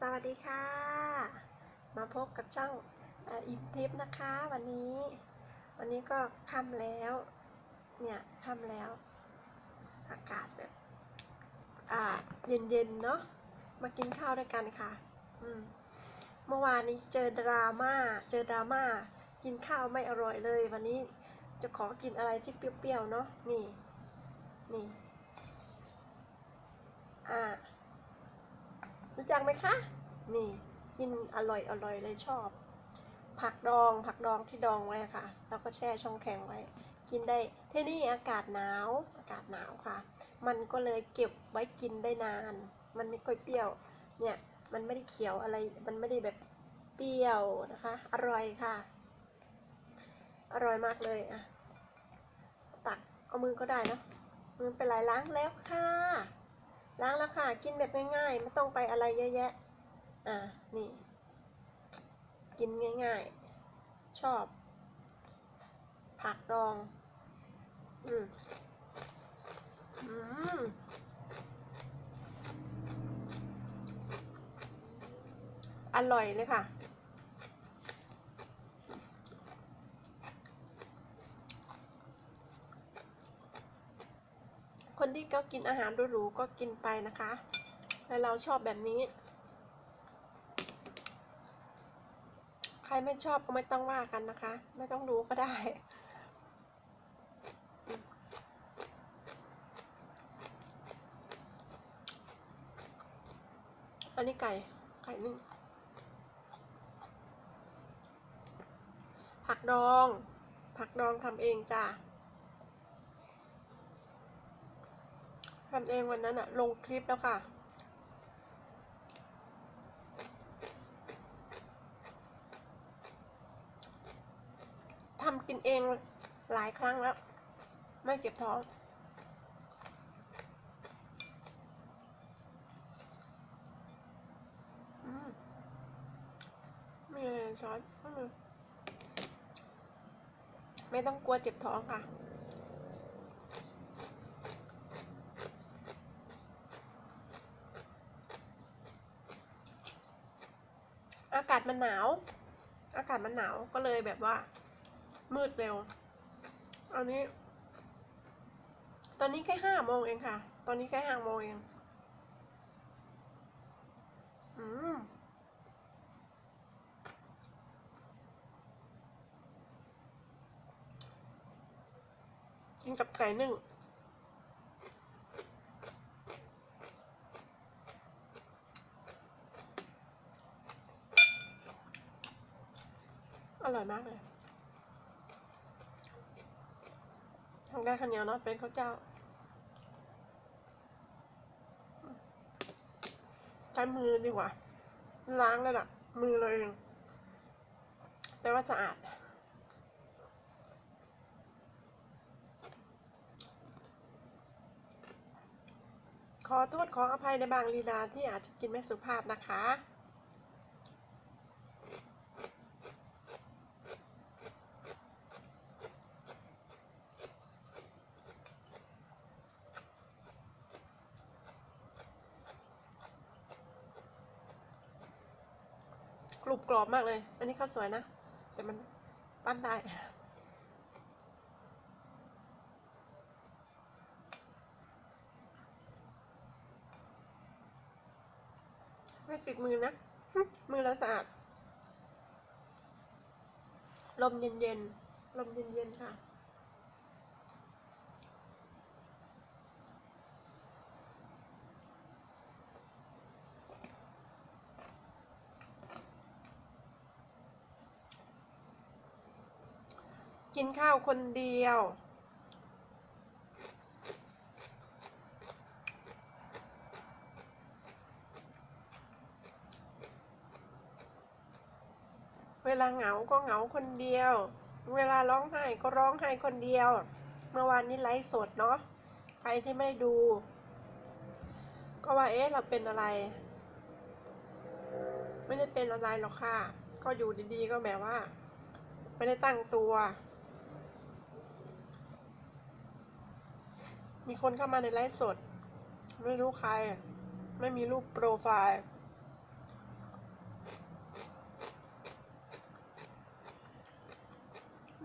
สวัสดีค่ะ มาพบกับช่องอิมทิปนะคะ วันนี้ วันนี้ก็ค่ำแล้ว เนี่ยค่ำแล้ว อากาศแบบอ่าเย็นๆเนาะมากินข้าวด้วยกันค่ะ อืมเมื่อวานนี้เจอดราม่าเจอดราม่ากินข้าวไม่อร่อยเลย วันนี้จะขอกินอะไรที่เปรี้ยวๆเนาะนี่นี่อ่า รู้จักไหมคะ นี่กินอร่อยอร่อยเลยชอบ ผักดองผักดองที่ดองไว้ค่ะ แล้วก็แช่ช่องแข็งไว้ กินได้ที่นี่อากาศหนาวอากาศหนาวค่ะ มันก็เลยเก็บไว้กินได้นาน มันไม่ค่อยเปรี้ยว เนี่ยมันไม่ได้เขียวอะไร มันไม่ได้แบบเปรี้ยวนะคะ อร่อยค่ะ อร่อยมากเลยอะตักเอามือก็ได้เนะมือเป็นไรล้างแล้วค่ะ ล้างแล้วค่ะ กินแบบง่ายๆ ไม่ต้องไปอะไรเยอะแยะ อ่า นี่ กินง่ายๆ ชอบ ผักดอง อืมอืมอร่อยเลยค่ะ คนที่ก็กินอาหารหรูๆก็กินไปนะคะแต่เราชอบแบบนี้ ใครไม่ชอบก็ไม่ต้องว่ากันนะคะ ไม่ต้องรู้ก็ได้ อันนี้ไก่ ไก่นึ่งผักดอง ผักดองทำเองจ้ะ ทำเองวันนั้นอะลงคลิปแล้วค่ะ ทำกินเองหลายครั้งแล้ว ไม่เก็บท้องอมไม่ช้อนไม่ต้องกลัวเจ็บท้องค่ะ อากาศมันหนาว อากาศมันหนาวก็เลยแบบว่า มืดเร็ว อันนี้ ตอนนี้แค่ห้าโมงเองค่ะ ตอนนี้แค่ห้าโมงเอง อืมกินกับไก่นึ่ง อร่อยมากเลยทางด้านข้าวเหนียวเนาะเป็นข้าวเจ้าใช้มือดีกว่า ล้างเลยล่ะ มือเลยแต่ว่าสะอาดขอโทษขออภัยในบางลีลาที่อาจจะกินไม่สุภาพนะคะ กรอบมากเลย อันนี้ข้าวสวยนะ แต่มันปั้นได้ ไม่ติดมือนะ มือเราสะอาด ลมเย็นๆ ลมเย็นๆ ค่ะ ข้าวคนเดียว เวลาเหงาก็เหงาคนเดียว เวลาร้องไห้ก็ร้องไห้คนเดียว เมื่อวานนี้ไลฟ์สดเนาะ ใครที่ไม่ด้ดูก็ว่าเอ๊ะเราเป็นอะไร ไม่ได้เป็นอะไรหรอกค่ะ ก็อยู่ดีๆก็แบบว่าไม่ได้ตั้งตัว มีคนเข้ามาในไลฟ์สด ไม่รู้ใคร ไม่มีรูปโปรไฟล์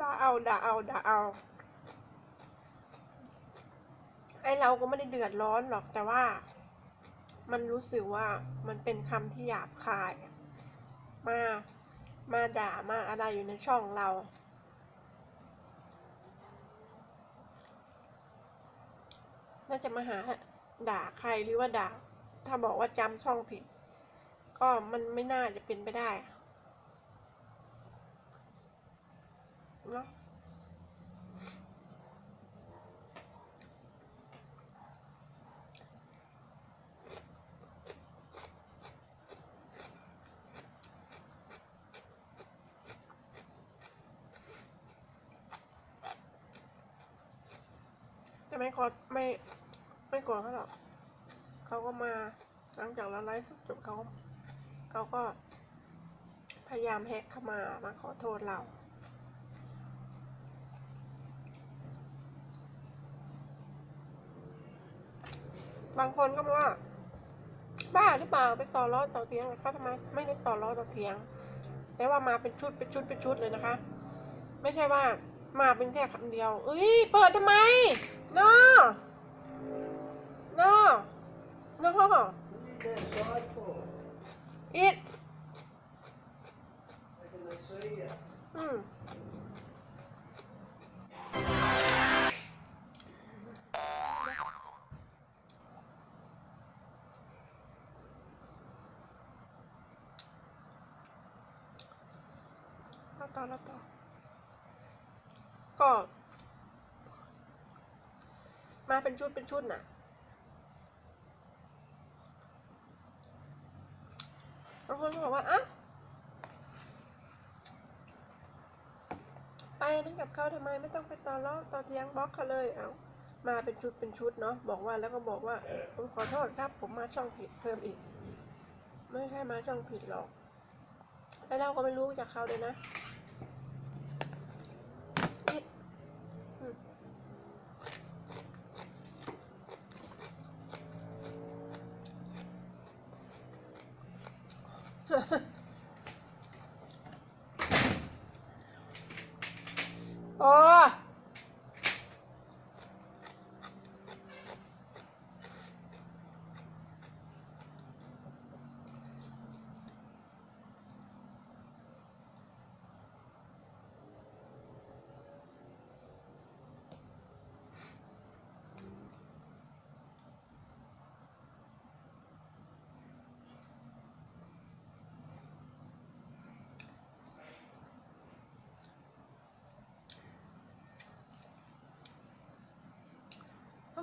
ด่าเอาด่าเอาด่าเอา ไอเราก็ไม่ได้เดือดร้อนหรอกแต่ว่า มันรู้สึกว่ามันเป็นคำที่หยาบคาย มา มาด่ามาอะไรอยู่ในช่องเรา น่าจะมาหาด่าใครหรือว่าด่า ถ้าบอกว่าจำช่องผิด ก็มันไม่น่าจะเป็นไปได้เนาะแต่ไม่ขอไม่ไม่ กลัวเขาหรอกเขาก็มาหลังจากเราไลฟ์สดจบเขาเขาก็ พยายามแฮกเข้ามามาขอโทษเราบางคนก็บอกว่า บ้าหรือเปล่าไปต่อล้อต่อเทียงเขาทำไมไม่ได้ต่อล้อต่อเทียง แต่ว่ามาเป็นชุดเป็นชุดเป็นชุดเลยนะคะ ไม่ใช่ว่ามาเป็นแค่คำเดียวเอ้ยเปิดทำไมนอ No. No. Inside for? It. How can they see you? อืมแล้วต่อแล้วต่อก็มาเป็นชุดเป็นชุดน่ะ บางคนก็บอกว่าอะ ไปนั่นกับเขาทำไมไม่ต้องไปต่อร้อต่อเทียงบล็อกเขาเลยเอามาเป็นชุดเป็นชุดเนาะบอกว่าแล้วก็บอกว่าผมขอโทษครับ ผมมาช่องผิดเพิ่มอีก ไม่ใช่มาช่องผิดหรอกแล้วเราก็ไม่รู้จากเขาเลยนะ โ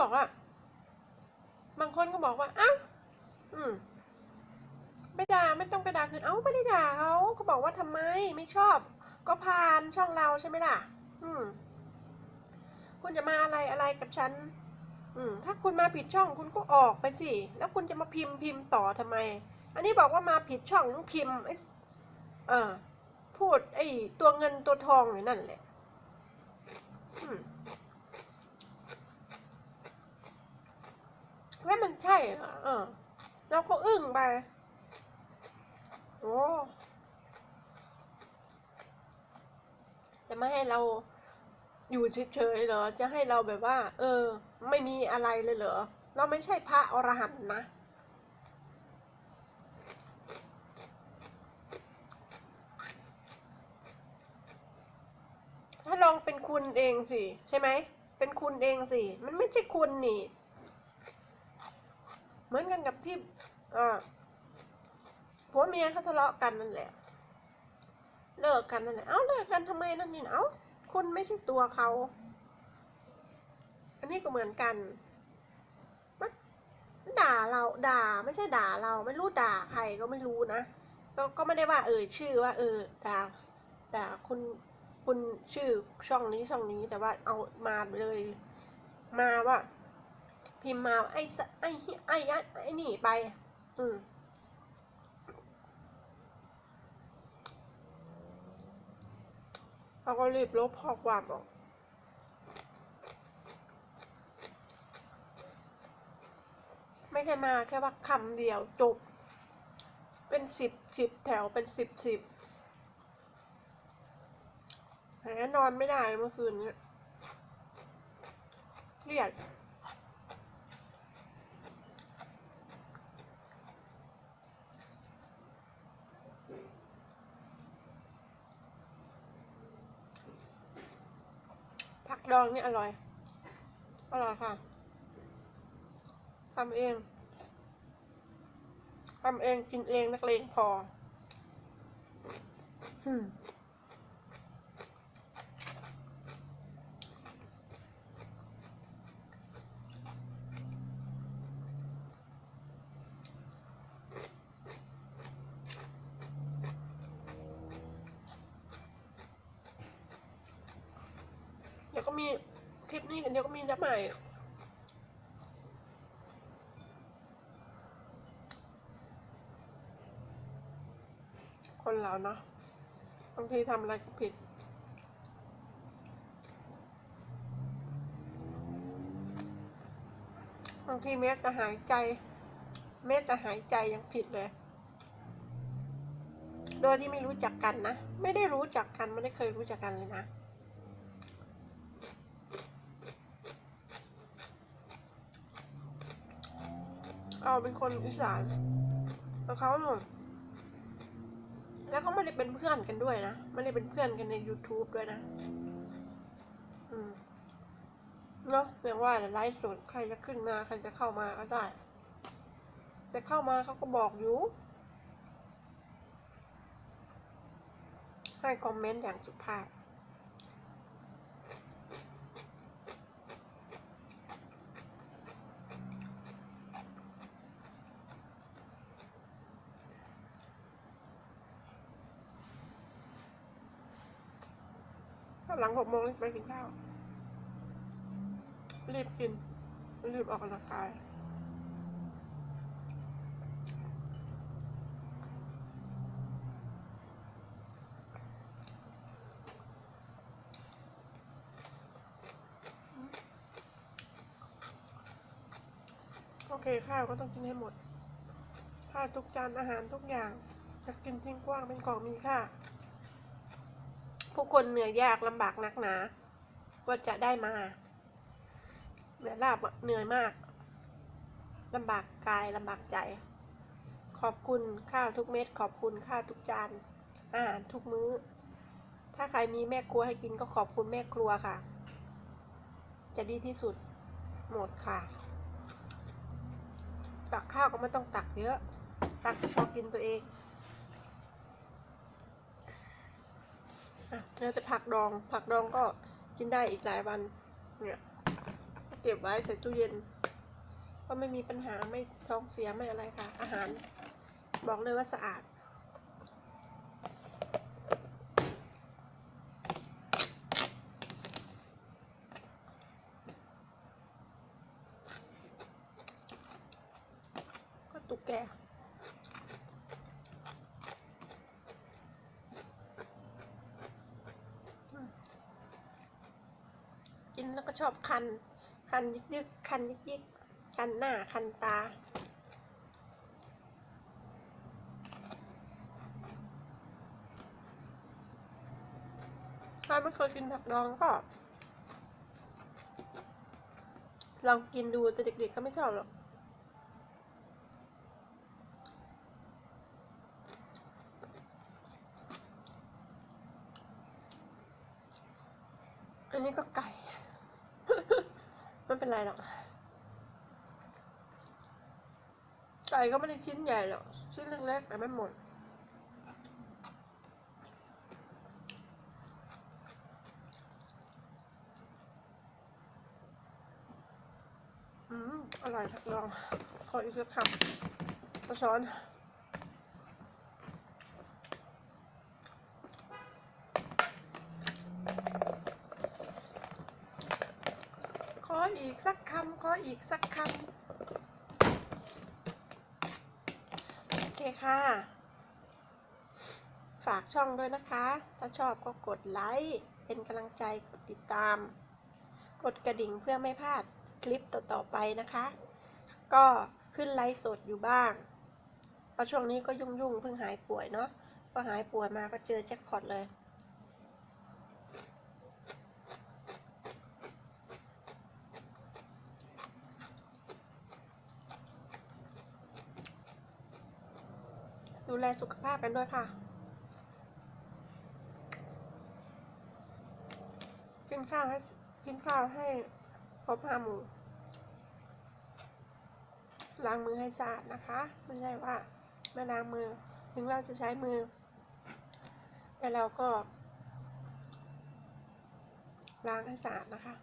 บอกว่า บางคนก็บอกว่าอ้าวอืมไม่ด่าไม่ต้องไปด่าคืนเอ้าไม่ได้ด่าเขาก็บอกว่าทำไมไม่ชอบ ก็ผ่านช่องเราใช่ไหมล่ะ อืม คุณจะมาอะไรอะไรกับฉัน อืม ถ้าคุณมาผิดช่องคุณก็ออกไปสิแล้วคุณจะมาพิมพ์พิมพ์ต่อทำไม อันนี้บอกว่ามาผิดช่องต้องพิมพ์ไอ้เออพูดไอ้ตัวเงินตัวทองอยู่นั่นแหละ อืม ว่ามันใช่เหรอเออเราก็อึ้งไป โอ้จะไม่ให้เราอยู่เฉยๆเหรอ จะให้เราแบบว่า เออ ไม่มีอะไรเลยเหรอ เราไม่ใช่พระอรหันต์นะ ถ้าลองเป็นคุณเองสิ ใช่ไหม เป็นคุณเองสิ มันไม่ใช่คุณนี่ เหมือนกันกับที่ผัวเมียเขาทะเลาะกันนั่นแหละ เลิกกันนั่นแหละเอ้าเลิกกันทำไมนั่นนี่เอ้าคุณไม่ใช่ตัวเขา อันนี้ก็เหมือนกันมันด่าเราด่าไม่ใช่ด่าเรา ไม่รู้ด่าใครก็ไม่รู้นะก็ก็ไม่ได้ว่า เอ่ยชื่อว่า เออด่าด่าคุณคุณชื่อช่องนี้ช่องนี้แต่ว่าเอามาเลย มาว่า พิมพ์มาไอ้สไอ้เหี้ยไอ้ไอ้ไอ้นี่ไป อืมเขาก็รีบลบข้อความออกไม่ใช่มาแค่ว่าคำเดียวจบ เป็นสิบสิบแถวเป็นสิบสิบแต่นอนไม่ได้เมื่อคืนเนี่ยเครียด ดองนี่อร่อย อร่อยค่ะทำเองทำเองกินเองนักเลงพอ มีคลิปนี้เดี๋ยวก็มีจะใหม่คนเราเนาะบางทีทำอะไรก็ผิด บางทีแม้แต่หายใจ แม้แต่หายใจยังผิดเลย โดยที่ไม่รู้จักกันนะ ไม่ได้รู้จักกัน ไม่ได้เคยรู้จักกันเลยนะ เอาเป็นคนอีสานแล้วเขาหนุ่มแล้วเขาไม่ได้เป็นเพื่อนกันด้วยนะไม่ได้เป็นเพื่อนกันใน YouTube ด้วยนะ อืมเนาะเรียกว่าไลฟ์สดใครจะขึ้นมา ใครจะเข้ามาก็ได้ แต่เข้ามาเขาก็บอกอยู่ ให้คอมเมนต์อย่างสุภาพ ถ้าหลังหกโมงรีบไปกินข้าว รีบกิน รีบออกกำลังกายโอเคข้าวก็ต้องกินให้หมดข้าวทุกจานอาหารทุกอย่างจะกินทิ้งกว้างเป็นของมีค่า ผู้คนเหนื่อยยากลำบากนักหนาก็จะได้มาเหนื่อยลาบเหนื่อยมากลำบากกายลำบากใจ ขอบคุณข้าวทุกเม็ด ขอบคุณข้าวทุกจานอาหารทุกมื้อ ถ้าใครมีแม่ครัวให้กินก็ขอบคุณแม่ครัวค่ะ จะดีที่สุดหมดค่ะ ตักข้าวก็ไม่ต้องตักเยอะ ตักพอกินตัวเอง เราจะผักดอง ผักดองก็กินได้อีกหลายวัน เนี่ยเก็บไว้ใส่ตู้เย็น ก็ไม่มีปัญหาไม่ซองเสียไม่อะไรค่ะ อาหาร บอกเลยว่าสะอาด ก็ตุกแก กิน แล้วก็ชอบคัน คันยึกคันยึกคันหน้าคันตาถ้าไม่เคยกินผักดองก็ลองกินดูแต่เด็กๆก็ไม่ชอบหรอกอันนี้ก็ไก่ เป็นไรหรอกไก่ก็ไม่ได้ชิ้นใหญ่หรอก ชิ้นเล็กๆแต่ไม่หมดอืมอร่อยทักลอง ขออีกสักคำกระช้อน อีกสักคำขออีกสักคำโอเคค่ะ ฝากช่องด้วยนะคะ ถ้าชอบก็กดไลค์เป็นกำลังใจกดติดตาม กดกระดิ่งเพื่อไม่พลาดคลิปต่อๆไปนะคะ ก็ขึ้นไลฟ์สดอยู่บ้างเพราะช่วงนี้ก็ยุ่งๆเพิ่งหายป่วยเนาะพอหายป่วยมาก็เจอแจ็คพอตเลย ดูแลสุขภาพกันด้วยค่ะ กินข้าวให้กินข้าวให้ครบห้าหมู่ล้างมือให้สะอาดนะคะ ไม่ใช่ว่าไม่ล้างมือ ถึงเราจะใช้มือ แต่เราก็ล้างให้สะอาดนะคะ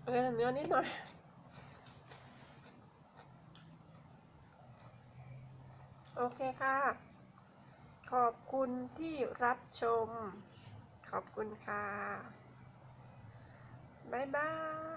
เอาเลย เนื้อนิดหน่อยโอเคค่ะ ขอบคุณที่รับชม ขอบคุณค่ะ บ๊ายบาย